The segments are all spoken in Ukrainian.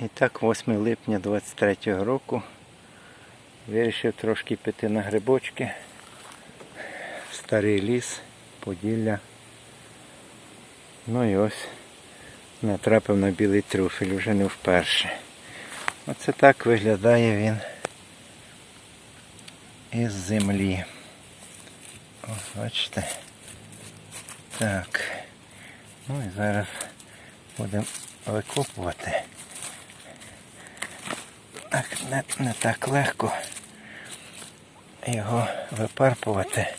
І так, 8 липня 23 року вирішив трошки піти на грибочки. Старий ліс, Поділля. Ну і ось натрапив на білий трюфель вже не вперше. Оце так виглядає він із землі. Ось бачите. Так. Ну і зараз будемо викопувати. Так, не, не так легко його випарпувати.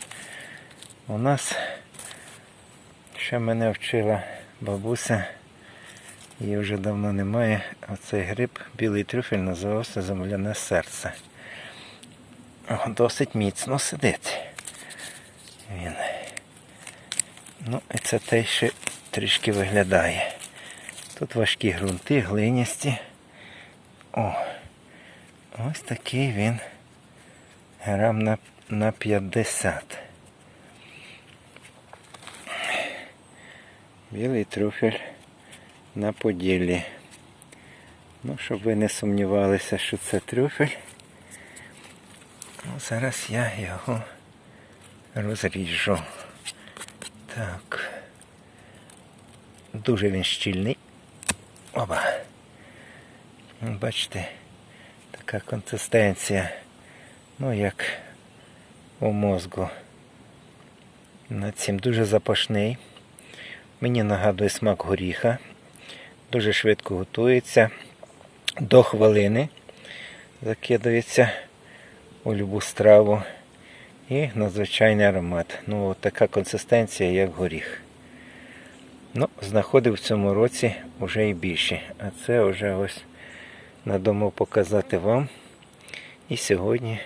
У нас ще мене вчила бабуся, її вже давно немає. Оцей гриб, білий трюфель, називався земляне серце. Досить міцно сидить. Він. Ну, і це те, що трішки виглядає. Тут важкі ґрунти, глиністі. О, ось такий він грам на, на 50. Білий трюфель на поділлі. Ну, щоб ви не сумнівалися, що це трюфель. Ну, зараз я його розріжу. Так. Дуже він щільний. Оба. Бачите, така консистенція. Ну, як у мозку. На цим дуже запашний. Мені нагадує смак горіха. Дуже швидко готується. До хвилини закидується у любу страву. І надзвичайний аромат. Ну, така консистенція, як горіх. Ну, знаходив в цьому році вже і більше. А це вже ось надумав показати вам. І сьогодні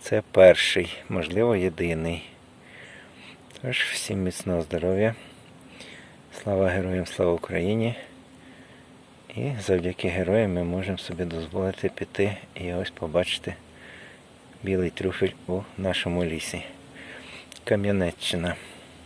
це перший, можливо, єдиний. Тож, всім міцного здоров'я. Слава героям, слава Україні. І завдяки героям ми можемо собі дозволити піти і ось побачити білий трюфель у нашому лісі. Кам'янеччина.